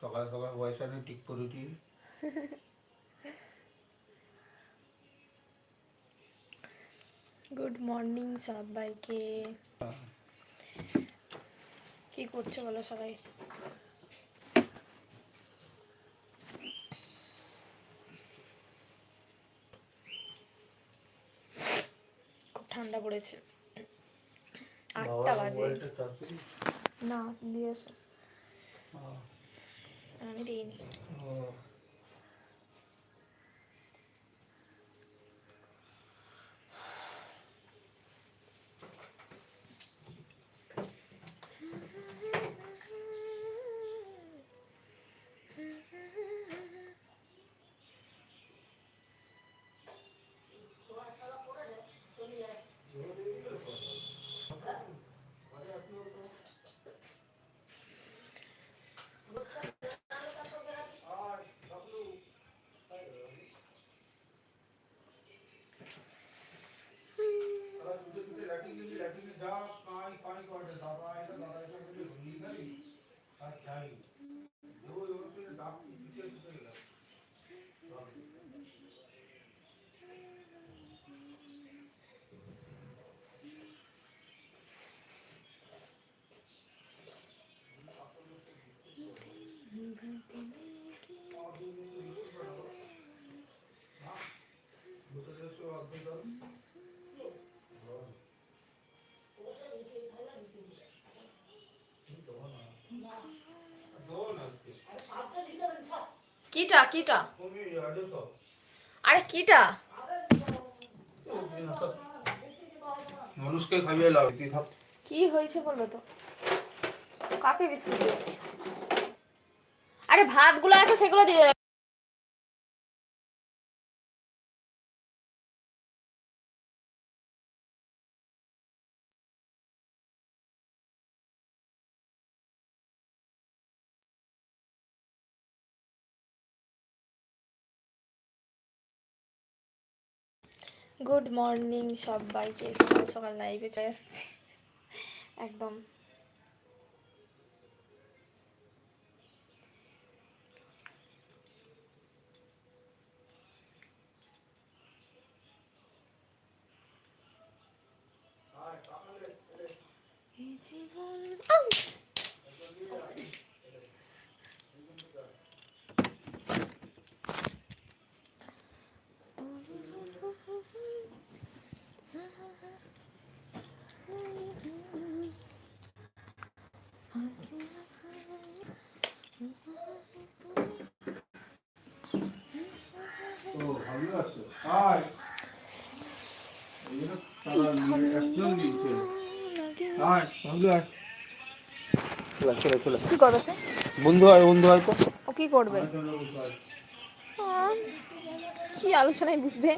সকাল সকাল পয়সা নিয়ে ঠিক করে দিই। গুড মর্নিং সবাইকে। কি করছ বলো সবাই? খুব ঠান্ডা পড়েছে। আটটা বাজে। না দিয়েছে 嗯没给 un. কিটা কিটা? আরে কিটা? মানুষকে খাইয়ে লাভ কি হয়েছে বলো তো? কাকে বিস্কুট? আরে ভাতগুলো আছে সেগুলো দিয়ে গুড মর্নিং সবাইকে। সকাল সকাল লাইভে চলে আসছি একদম। এই জীবন আউ! ও ভালো আছো আয় এই জন্য তারা একজন দিয়েছে আয় বন্ধু আয়। চলে চলে চলে। কি করবে সে বন্ধু হয় বন্ধু হয় তো। ও কি করবে? কি আলোচনায় বুঝবে।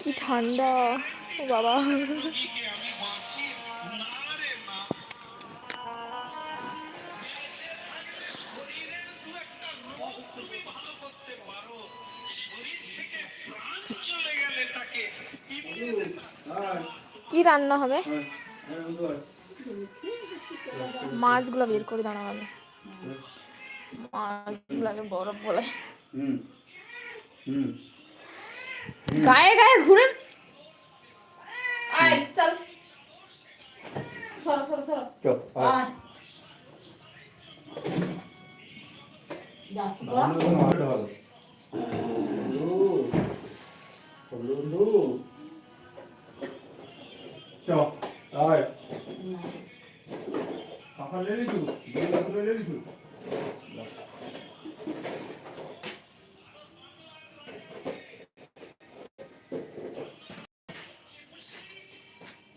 কি ঠান্ডা। ও বাবা। কি রান্না হবে? মাছগুলো বের করে দাঁড়াও আমি মাছগুলোকে বরফ বলে। গায়ে গায়ে ঘুরে আয় চল। সরো সরো সরো। আয়। চল লেলি তুই লেলি তুই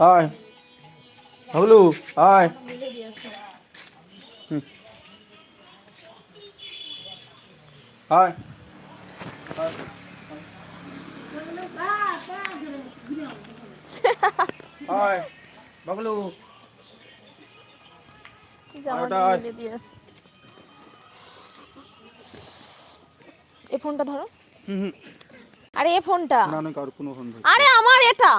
আয়। আয়। হুম। আয়। আয়। আয়। বাবলু। এই ফোনটা ধরো। আরে এ ফোনটা। আরে আমার এটা।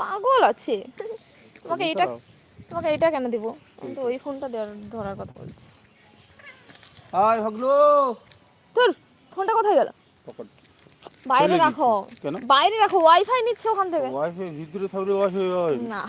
পাগল আছে। তোমাকে এটা তোমাকে এটা কেন দিব? আমি তো ওই ফোনটা দেওয়ার ধরার কথা বলছি। আয় ভাগলো। তোর ফোনটা কোথায় গেল? বাইরে রাখো। কেন? বাইরে রাখো ওয়াইফাই নিচ্ছে ওখান থেকে। ওয়াইফাই ভিতরে থাকলে ওয়াইফাই হয়। না।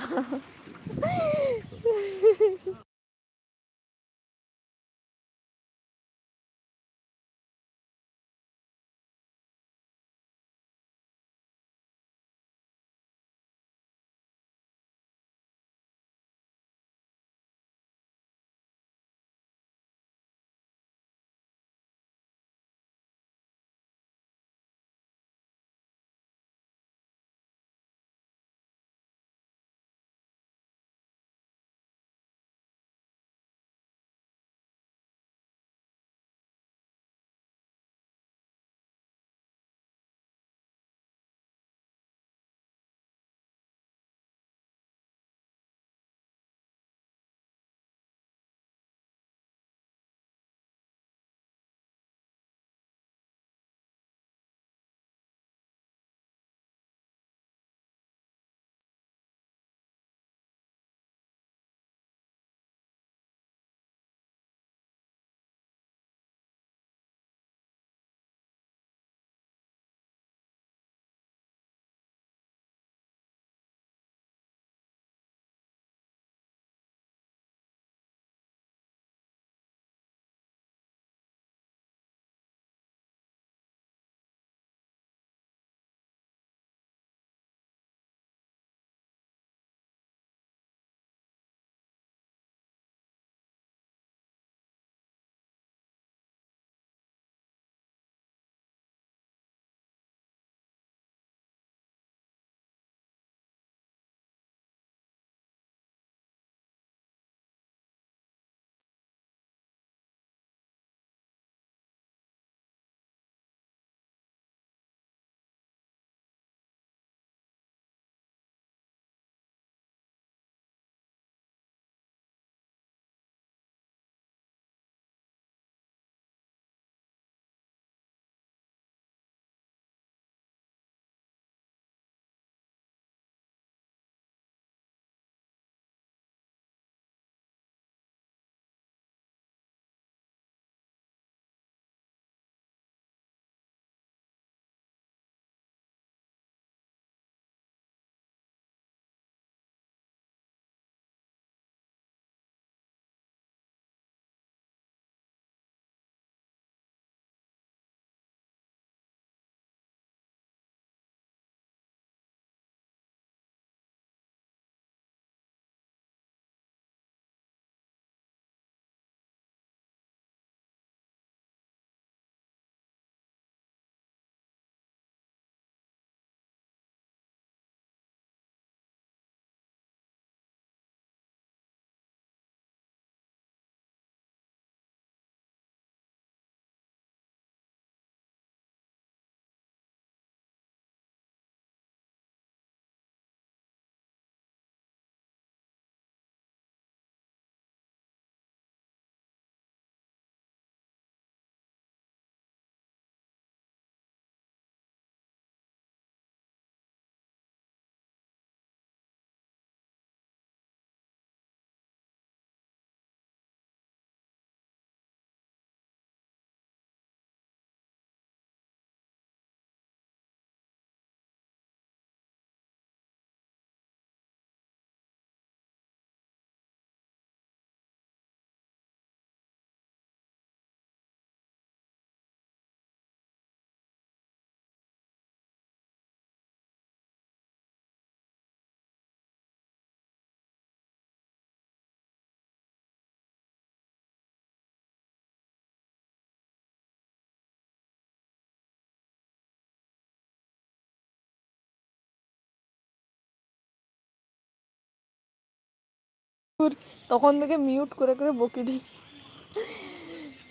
তখন থেকে মিউট করে করে বকিটি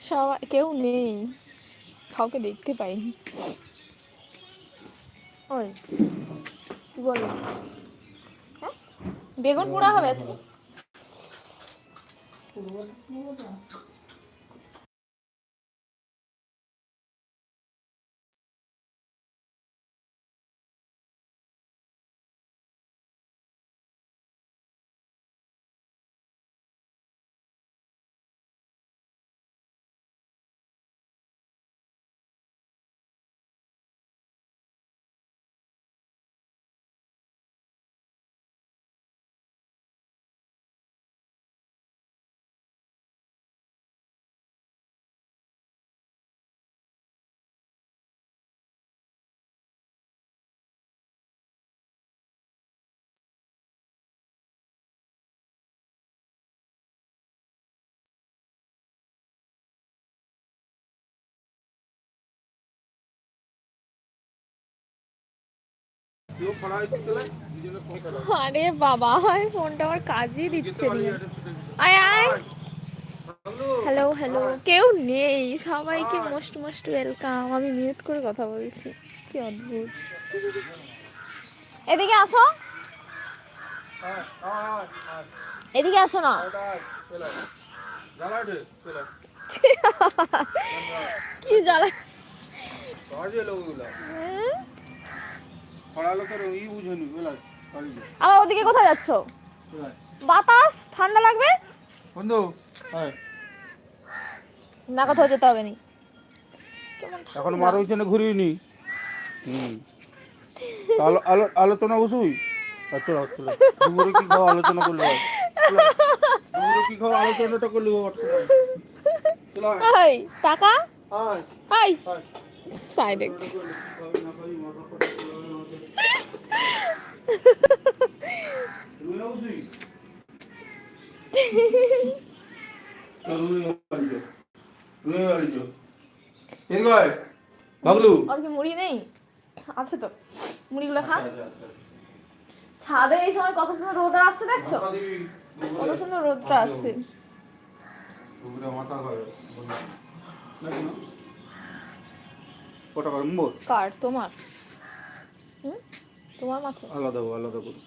সবাই, কেউ নেই। কাউকে দেখতে পাইনি। ওই, কি বল? হ্যাঁ? বেগুন পোড়া হবে আজকে? আরে বাবা ফোনটা আমার কাজই দিচ্ছে আয় আয়। হ্যালো হ্যালো কেউ নেই। সবাইকে মোস্ট মোস্ট ওয়েলকাম আমি মিউট করে কথা বলছি। কি অদ্ভুত। এদিকে আসো। এদিকে আসো না। কি জ্বালা। আবার ওদিকে কোথায় যাচ্ছ? বাতাস? ঠান্ডা লাগবে? বন্ধু না কোথাও যেতে হবে নি। এখন মার ওইখানে আলো আলোচনা বসুই? আচ্ছা আচ্ছা। দুপুরে কি খাওয়া আলোচনা করলে? দুপুরে কি খাওয়া আলোচনাটা করলে? টাকা? সাইডে বাবলু। আর কি মুড়ি নেই? আছে তো। মুড়িগুলো খা। ছাদে এই সময় কত সুন্দর রোদ আসছে দেখছ? কত সুন্দর রোদটা আসছে। মোর কার? তোমার? হুম? তোমার মাছ আলাদা আলাদা করে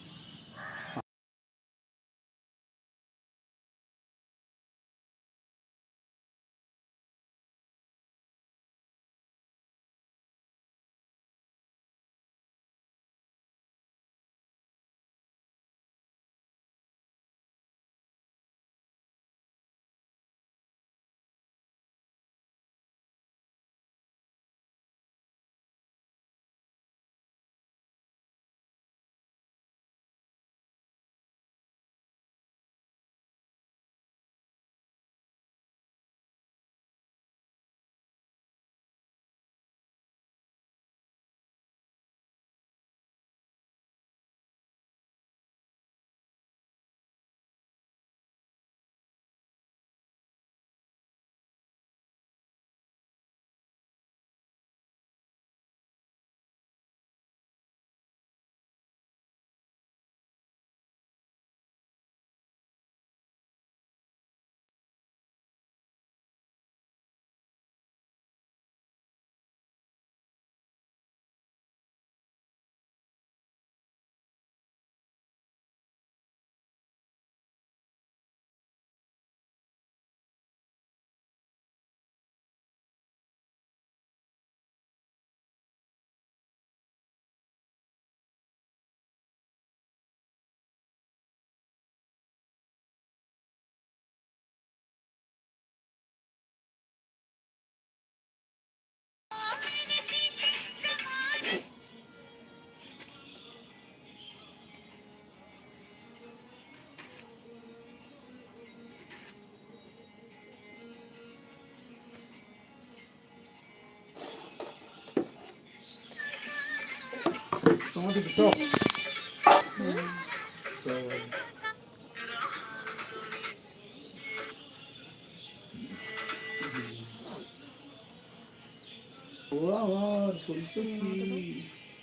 তোমাদের তো ও আমার পরিচয়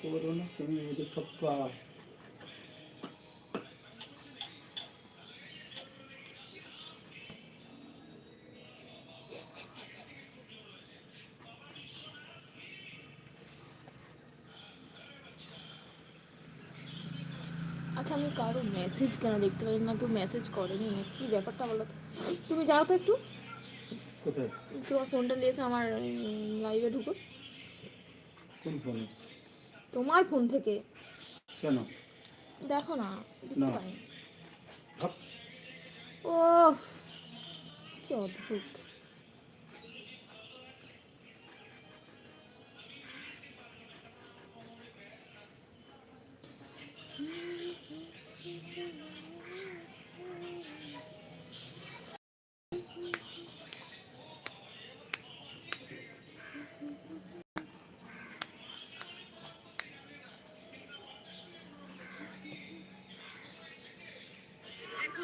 করোনা তুমি সব কাজ? আচ্ছা আমি কারও মেসেজ কেন দেখতে পাই না? কেউ মেসেজ করেনি। না কি ব্যাপারটা বলো তো? তুমি যাও তো একটু। কোথায়? তোমার ফোনটা নিয়ে এসে আমার লাইভে ঢুকো। কোন ফোনে তোমার ফোন থেকে? কেন? দেখো না দেখতে। পাই ও কি অদ্ভুত।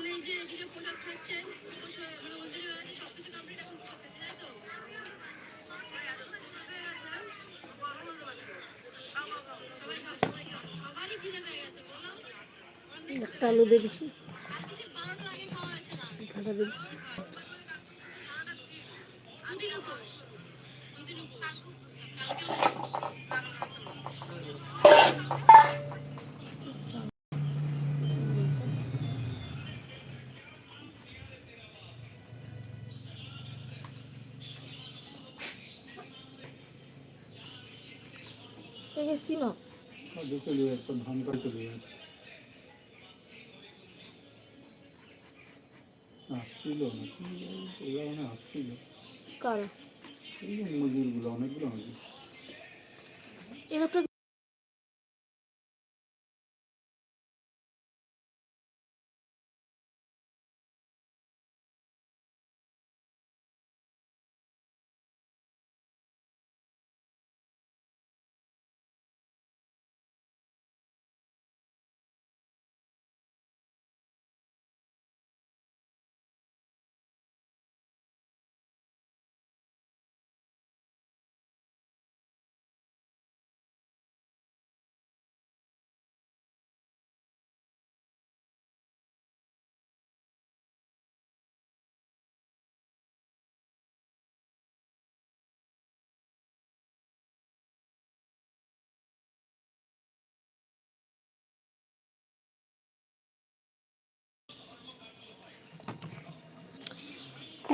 এখন এই যে এদিকে পোশাক খাচ্ছে পোশাক মানে মন্দিরে আছে সবকিছু কমপ্লিট এখন খাচ্ছে তাই তো? সবারই খিদে পেয়ে গেছে বলো। একটা আলু দিয়ে দিছি ঢাকা দিয়ে দিছি দুদিন উপোস দুদিন উপোস কালকে আসছিল কারও? এই মজুরগুলো অনেকগুলো মজুর এই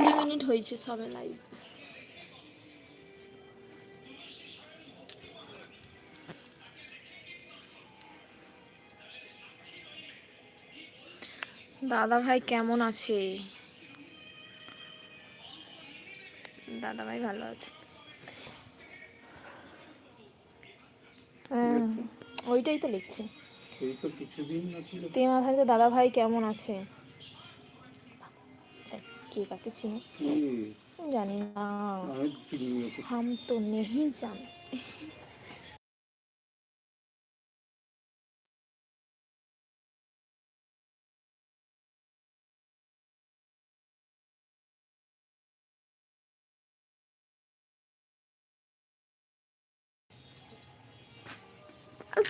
কুড়ি মিনিট হয়েছে সবে লাইভ দাদা ভাই কেমন আছে? দাদা ভাই ভালো আছে। ওইটাই তো লিখছি। এই তো কিছুদিন না ছিল। তে মাথায় দাদা ভাই কেমন আছে? কে কাকে চিনে? জানি না। হাম তো নেহি জানি।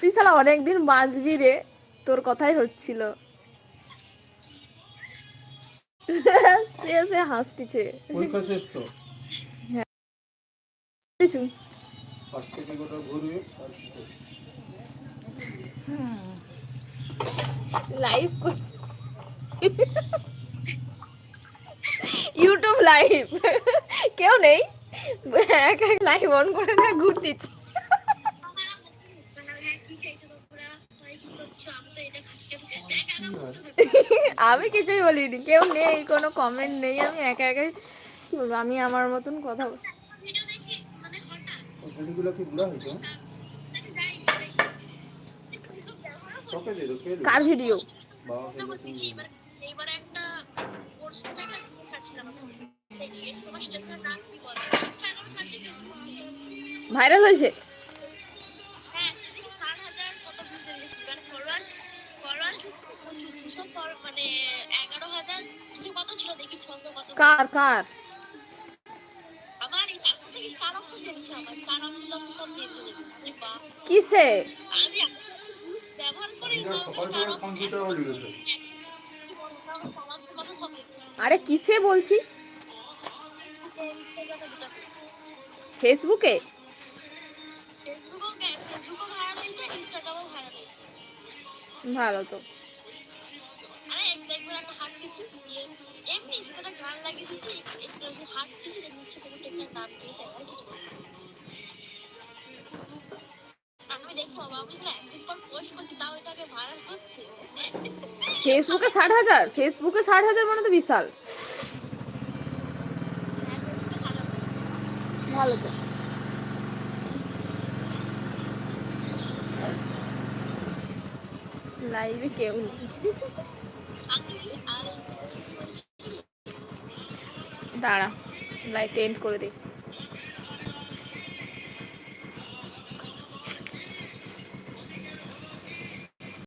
তুই সালা অনেকদিন বাঁচবি রে তোর কথাই হচ্ছিল। সে সে হাসতিছে। পরীক্ষা শেষ তো? কিছু ঘুরবে করবে? লাইভ ইউটিউব লাইভ কেউ নেই। এক এক লাইভ অন করে না ঘুরতেছি আমি কিছুই বলিনি কেউ নেই কোনো কমেন্ট নেই আমি একা একাই কি বলব আমি আমার মতন কথা হয়েছে? কার ভিডিও বাবা খেলে মানে এগারো হাজার কত ছিল? দেখি কত কার কার? আমার এই থেকে আমার? ছিল সব দেখি কিসে? আমি ব্যবহার করি আরে কিসে বলছি? ফেসবুকে? ভালো ফেসবুকও ফেসবুকে ষাট হাজার ফেসবুকে ষাট হাজার মানে তো বিশাল। ভালো তো। লাইভে কেউ নেই। দাঁড়া লাইভ এন্ড করে দিই।